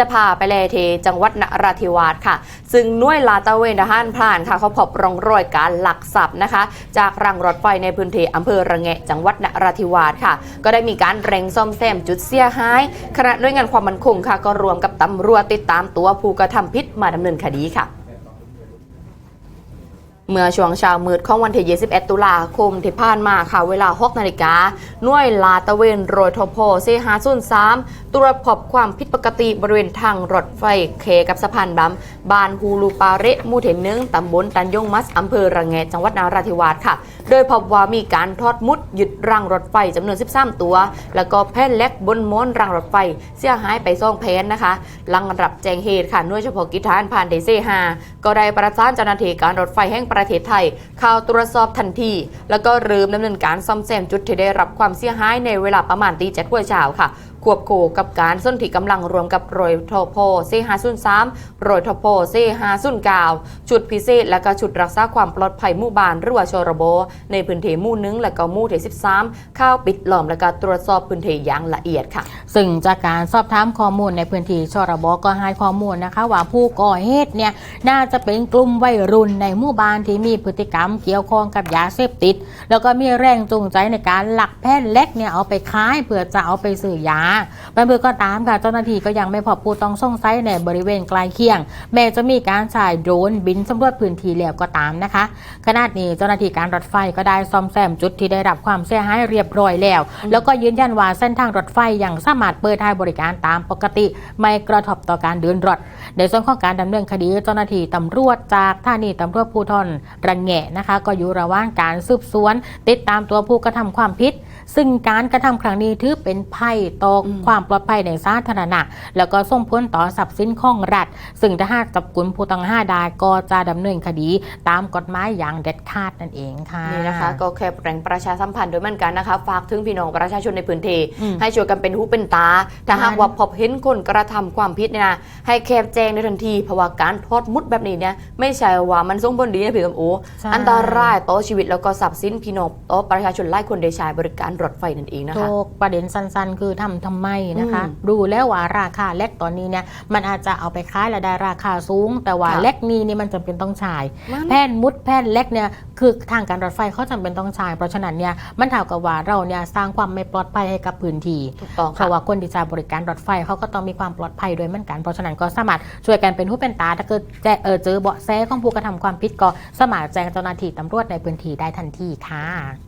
จะพาไปเลเทจังหวัดนราธิวาสค่ะ ซึ่งน่วยลาตะเวนทหารพรานค่ะ เขาพบร่องรอยการหลักทรัพย์นะคะ จากรังรถไฟในพื้นที่อำเภอระแงะจังหวัดนราธิวาสค่ะ ก็ได้มีการเร่งซ่อมแซมจุดเสียหายขณะด้วยงานความมั่นคงค่ะ ก็รวมกับตำรวจติดตามตัวผู้กระทำผิดมาดำเนินคดีค่ะ เมื่อช่วงเช้ามืดของวันที่21 ตุลาคมที่ผ่านมาค่ะ เวลา6นาฬิกาหน่วยลาตะเวนโรยทโพเซฮาซุน3ตรวจพบความผิดปกติบริเวณทางรถไฟเคกับสะพานบัมบานฮูลูปาเรมูเทนเนึงตำบลตันยงมัสอำเภอระแงจังหวัดนาราธิวาสค่ะ โดยพบว่ามีการทอดมุดหยึดรังรถไฟจำนวน 13 ตัว แล้วก็แผ่นเล็กบนม้วนรังรถไฟ เสียหายไปซ่องแผนนะคะหลังรับแจ้งเหตุค่ะหน่วยเฉพาะกิจทารผ่านเดเซฮาก็ได้ประสานเจ้าหน้าที่การรถไฟแห่งประเทศไทย เข้าตรวจสอบทันที แล้วก็เริ่มดำเนินการซ่อมแซมจุดที่ได้รับความเสียหายในเวลาประมาณตีเจ็ดหัวเช้าค่ะ ควบคู่กับการส้นที่กำลังรวมกับโรยทโพเซฮาซุน3โรยทโพเซฮาซุน9ชุดพิเศษและก็ชุดรักษาความปลอดภัยหมู่บ้านหรือว่าชรบในพื้นที่หมู่หนึงและก็หมู่ที่13เข้าปิดล้อมและก็ตรวจสอบพื้นที่อย่างละเอียดค่ะ ซึ่งจากการสอบถามข้อมูลในพื้นที่ชรบก็ให้ข้อมูลนะคะ ว่าผู้ก่อเหตุเนี่ยน่าจะเป็นกลุ่มวัยรุ่นในหมู่บ้านที่มีพฤติกรรมเกี่ยวข้องกับยาเสพติด แล้วก็มีแรงจูงใจในการหลักแผ่นเล็กเนี่ยเอาไปขายเพื่อจะเอาไปซื้อยาบางเบือก็ตามค่ะเจ้าหน้าที่ก็ยังไม่พบผู้ต้องสงสัยในบริเวณใกล้เคียง แม้จะมีการใช้โดรนบินสำรวจพื้นที่แล้วก็ตามนะคะ ขณะนี้เจ้าหน้าที่การรถไฟก็ได้ซ่อมแซมจุดที่ได้รับความเสียหายเรียบร้อยแล้ว แล้วก็ยืนยันว่าเส้นทางรถไฟยังสามารถเปิดให้บริการตามปกติ ไม่กระทบต่อการเดินรถ ในส่วนของการดำเนินคดีเจ้าหน้าที่ตำรวจจากท่านีตำรวจภูธรระแงะนะคะ ก็อยู่ระหว่างการสืบสวน ติดตามตัวผู้กระทำความผิด ซึ่งการกระทำครั้งนี้ถือเป็นภัยต่ออมความปลอดภัยในสาธารณะ แล้วก็ส่งผลต่อทรัพย์สินของรัฐ ซึ่งถ้าหากจับกุมผู้ต้องห้าได้ก็จะดำเนินคดีตามกฎหมายอย่างเด็ดขาดนั่นเองค่ะนี่นะคะ ก็แค่แปลงประชาสัมพันธ์โดยเหมือนกันนะคะฝากถึงพี่น้องประชาชนในพื้นที่อืมให้ช่วยกันเป็นหูเป็นตาถ้าหากว่าพบเห็นคนกระทำความผิดเนี่ยนะให้แคบแจ้งในทันทีเพราะว่าการทอดมุดแบบนี้เนี่ยไม่ใช่ว่ามันส่งผลดีนะพี่กำโอใช่อันตรายต่อชีวิตแล้วก็ทรัพย์สินพี่น้องต่อประชาชนไล่คนได้ใช้บริการรถไฟนั่นเองนะคะโกประเด็นสั้นๆ คือทำทำไมนะคะอืมดูแล้วว่าราคาเล็กตอนนี้เนี่ยมันอาจจะเอาไปขายและได้ราคาสูง แต่ว่าค่ะเล็กนี้นี่มันจำเป็นต้องใช้มันแผ่นมุดแผ่นเล็กเนี่ยคือทางการรถไฟเขาจำเป็นต้องใช้เพราะฉะนั้นเนี่ยมันเท่ากับว่าเราเนี่ยสร้างความไม่ปลอดภัยให้กับพื้นที่ถูกต้องเพค่ะราะว่าคนที่ใช้บริการรถไฟเขาก็ต้องมีความปลอดภัยด้วยเหมือนกันเพราะฉะนั้นก็สามารถช่วยกันเป็นหูเป็นตาถ้าเกิดแจ้เออเจอเบาะแสของผู้กระทำความผิดก็สามารถแจ้งเจ้าหน้าที่ตำรวจในพื้นที่ได้ทันทีค่ะ